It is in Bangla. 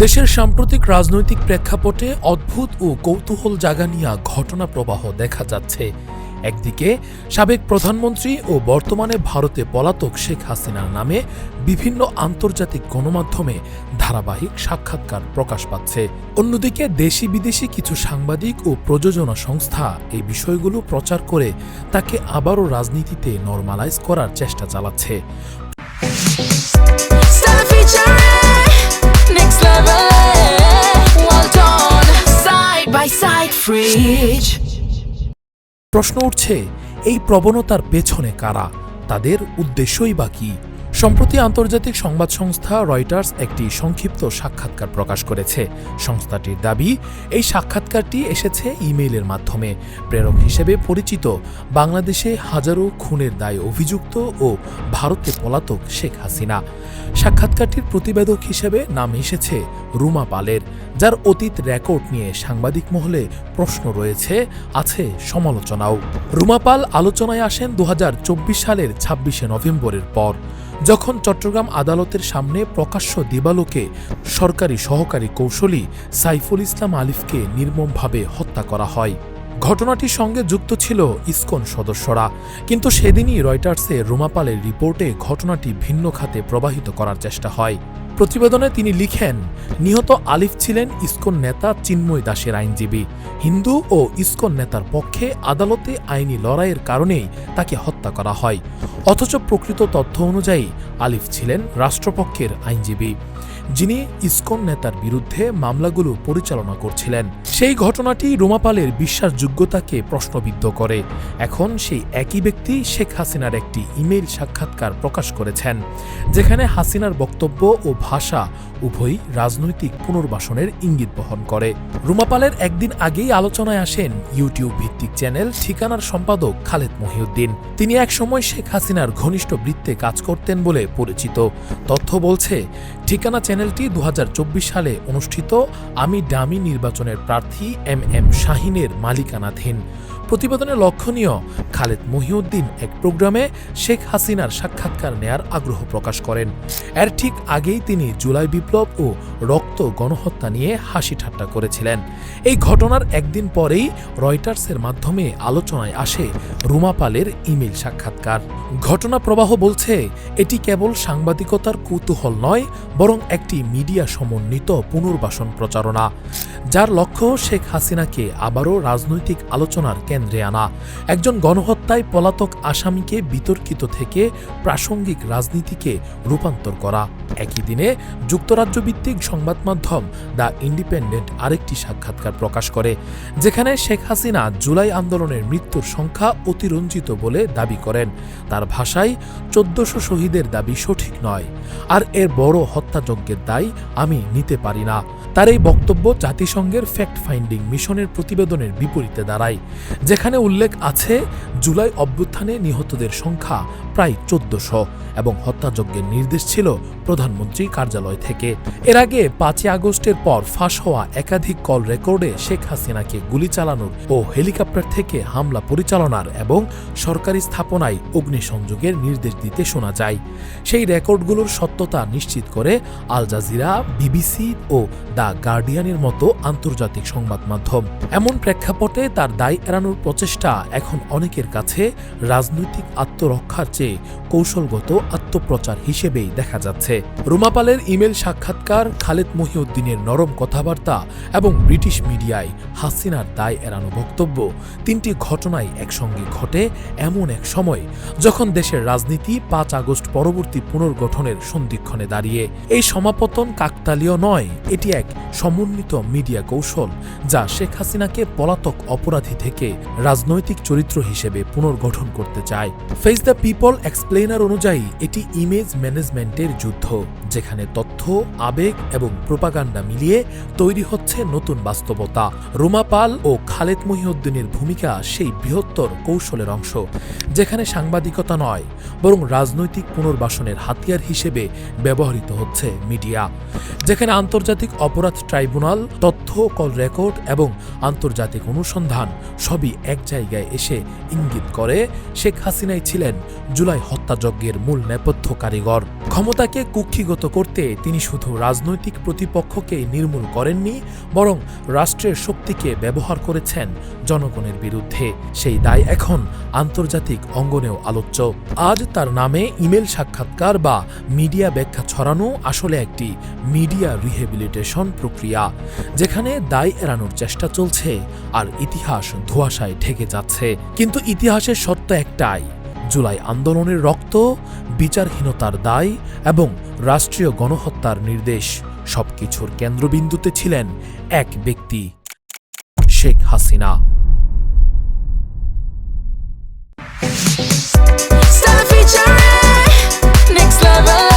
দেশের সাম্প্রতিক রাজনৈতিক প্রেক্ষাপটে অদ্ভুত ও কৌতূহল জাগানিয়া ঘটনা প্রবাহ দেখা যাচ্ছে। একদিকে, সাবেক প্রধানমন্ত্রী ও বর্তমানে ভারতে পলাতক শেখ হাসিনার নামে বিভিন্ন আন্তর্জাতিক গণমাধ্যমে ধারাবাহিক সাক্ষাৎকার প্রকাশ পাচ্ছে। অন্যদিকে দেশি বিদেশি কিছু সাংবাদিক ও প্রযোজনা সংস্থা এই বিষয়গুলো প্রচার করে তাকে আবারও রাজনীতিতে নরমালাইজ করার চেষ্টা চালাচ্ছে। প্রশ্ন উঠছে এই প্রবণতার পেছনে কারা? তাদের উদ্দেশ্যই বা কি? সম্প্রতি আন্তর্জাতিক সংবাদ সংস্থা রয়টার্স একটি সংক্ষিপ্ত সাক্ষাৎকার প্রকাশ করেছে। সংস্থাটির দাবি, এই সাক্ষাৎকারটি এসেছে ইমেইলের মাধ্যমে। প্রেরক হিসেবে পরিচিত বাংলাদেশে হাজারো খুনের দায়ে অভিযুক্ত ও ভারতে পলাতক শেখ হাসিনা। সাক্ষাৎকারটির প্রতিবেদক হিসেবে নাম এসেছে রুমা পালের, যার অতীত রেকর্ড নিয়ে সাংবাদিক মহলে প্রশ্ন রয়েছে, আছে সমালোচনাও। রুমা পাল আলোচনায় আসেন দু হাজার চব্বিশ সালের ছাব্বিশে নভেম্বরের পর। যখন চট্টগ্রাম আদালতের সামনে প্রকাশ্য দিবালোকে সরকারি সহকারী কৌশলী সাইফুল ইসলাম আলিফকে নির্মমভাবে হত্যা করা হয়। ঘটনাটির সঙ্গে যুক্ত ছিল ইসকন সদস্যরা, কিন্তু সেদিনই রয়টার্সে রুমাপালের রিপোর্টে ঘটনাটি ভিন্ন খাতে প্রবাহিত করার চেষ্টা হয়। প্রতিবেদনে তিনি লিখেন, নিহত আলিফ ছিলেন ইস্কন নেতা চিন্ময় দাসের আইনজীবী। হিন্দু ও ইস্কন নেতার পক্ষে আদালতে আইনি লড়াইয়ের কারণেই তাকে হত্যা করা হয়। অথচ প্রকৃত তথ্য অনুযায়ী আলিফ ছিলেন রাষ্ট্রপক্ষের আইনজীবী। যিনি ইস্কন নেতার বিরুদ্ধে মামলাগুলো পরিচালনা করছিলেন। সেই ঘটনাটি রোমাপালের বিশ্বাসযোগ্যতাকে প্রশ্নবিদ্ধ করে। এখন সেই একই ব্যক্তি শেখ হাসিনার একটি ইমেইল সাক্ষাৎকার প্রকাশ করেছেন, যেখানে হাসিনার বক্তব্য ও ভাষা উভয়ই রাজনৈতিক পুনর্বাসনের ইঙ্গিত বহন করে। রুমাপালের একদিন আগেই আলোচনায় আসেন ইউটিউব ভিত্তিক চ্যানেল ঠিকানার সম্পাদক খালেদ মহিউদ্দিন। তিনি একসময় শেখ হাসিনার ঘনিষ্ঠ বৃত্তে কাজ করতেন বলে পরিচিত। তথ্য বলছে, ঠিকানা চ্যানেলটি দু হাজার চব্বিশ সালে অনুষ্ঠিত আমি ডামি নির্বাচনের প্রার্থী এম এম শাহিনের মালিকানাধীন। প্রতিবেদনে লক্ষণীয়। খালেদ মহিউদ্দিন এক প্রোগ্রামে শেখ হাসিনার সাক্ষাৎকার নেয়ার আগ্রহ প্রকাশ করেন। এর ঠিক আগেই তিনি জুলাই বিপ্লব ও রক্ত গণহত্যা নিয়ে হাসি ঠাট্টা করেছিলেন। এই ঘটনার একদিন পরেই রয়টার্সের মাধ্যমে আলোচনায় আসে রুমা পালের ইমেল সাক্ষাৎকার। ঘটনা প্রবাহ বলছে, এটি কেবল সাংবাদিকতার কৌতূহল নয়, বরং একটি মিডিয়া সমন্বিত পুনর্বাসন প্রচারণা। যার লক্ষ্য শেখ হাসিনাকে আবারও রাজনৈতিক আলোচনার কেন্দ্রে আনা একজন গণহত্যায় পলাতক আসামিকে বিতর্কিত থেকে প্রাসঙ্গিক রাজনীতিকে রূপান্তর করা। একই দিনে যুক্তরাজ্য ভিত্তিক সংবাদ মাধ্যম দ্য ইন্ডিপেন্ডেন্ট আরেকটি সাক্ষাৎকার প্রকাশ করে, যেখানে শেখ হাসিনা জুলাই আন্দোলনের মৃত্যুর সংখ্যা অতিরঞ্জিত বলে দাবি করেন। তার ভাষায়, চোদ্দশো শহীদের দাবি সঠিক নয়, আর এর বড় হত্যাযজ্ঞের দায় আমি নিতে পারি না। তার এই বক্তব্য জাতিসংঘের ফ্যাক্ট ফাইন্ডিং মিশনের প্রতিবেদনের বিপরীতে দাঁড়ায় যেখানে উল্লেখ আছে জুলাই অভ্যুত্থানে নিহতদের সংখ্যা প্রায় চোদ্দশো এবং হত্যাযজ্ঞের নির্দেশ ছিল প্রধানমন্ত্রী কার্যালয় থেকে। এর আগে পাঁচই আগস্টের পর ফাঁস হওয়া একাধিক কল রেকর্ডে শেখ হাসিনাকে গুলি চালানোর ও হেলিকপ্টার থেকে হামলা পরিচালনার এবং সরকারি স্থাপনায় অগ্নিসংযোগের নির্দেশ দিতে শোনা যায়। সেই রেকর্ডগুলোর সত্যতা নিশ্চিত করে আল জাজিরা, বিবিসি ও দ্য গার্ডিয়ানের মতো আন্তর্জাতিক সংবাদ মাধ্যম। এমন প্রেক্ষাপটে তার দায় এড়ানোর প্রচেষ্টা এখন অনেকের কাছে রাজনৈতিক আত্মরক্ষার চেয়ে কৌশলগত আত্মপ্রচার হিসেবেই দেখা যাচ্ছে। রুমাপালের ইমেল সাক্ষাৎকার খালেদ মহিউদ্দিনের নরম কথাবার্তা এবং ব্রিটিশ মিডিয়ায় হাসিনার দায় এড়ানো বক্তব্য। তিনটি ঘটনাই একসঙ্গে ঘটে এমন এক সময় যখন দেশের রাজনীতি পাঁচ আগস্ট পরবর্তী পুনর্গঠনের সন্ধিক্ষণে দাঁড়িয়ে। এই সমাপতন কাকতালীয় নয়, এটি এক সমন্বিত মিডিয়া কৌশল যা শেখ হাসিনাকে পলাতক অপরাধী থেকে রাজনৈতিক চরিত্র হিসেবে পুনর্গঠন করতে চায়। ফেস দ্য পিপল এক্সপ্লেনার অনুযায়ী এটি ইমেজ ম্যানেজমেন্টের যুদ্ধ। যেখানে তথ্য, আবেগ এবং প্রোপাগান্ডা মিলিয়ে তৈরি হচ্ছে নতুন বাস্তবতা। রুমা পাল ও খালেদ মহিউদ্দিনের ভূমিকা সেই বৃহত্তর কৌশলের অংশ, যেখানে সাংবাদিকতা নয়, বরং রাজনৈতিক পুনর্বাসনের হাতিয়ার হিসেবে ব্যবহৃত হচ্ছে মিডিয়া, যেখানে আন্তর্জাতিক অপরাধ ট্রাইব্যুনাল, তথ্য কল রেকর্ড এবং আন্তর্জাতিক অনুসন্ধান সবই এক জায়গায় এসে ইঙ্গিত করে, শেখ হাসিনাই ছিলেন জুলাই হত্যাযজ্ঞের মূল নেপথ্য কারিগর। ক্ষমতাকে কুক্ষিগত করতে তিনি শুধু রাজনৈতিক প্রতিপক্ষকে নির্মূল করেননি, বরং রাষ্ট্রের শক্তিকে ব্যবহার করেছেন জনগণের বিরুদ্ধে। সেই দায় এখন আন্তর্জাতিক অঙ্গনেও আলোচ্য। আজ তার নামে ইমেল সাক্ষাৎকার বা মিডিয়া ব্যাখ্যা ছড়ানো আসলে একটি মিডিয়া রিহেবিলিটেশন প্রক্রিয়া, যেখানে দায় এড়ানোর চেষ্টা চলছে আর ইতিহাস ধোঁয়াশায় ঢেকে যাচ্ছে। কিন্তু ইতিহাসের সত্য একটাই জুলাই আন্দোলনের রক্ত, বিচারহীনতার দায় এবং রাষ্ট্রীয় গণহত্যার নির্দেশ। সবকিছুর কেন্দ্রবিন্দুতে ছিলেন এক ব্যক্তি, শেখ হাসিনা। Next level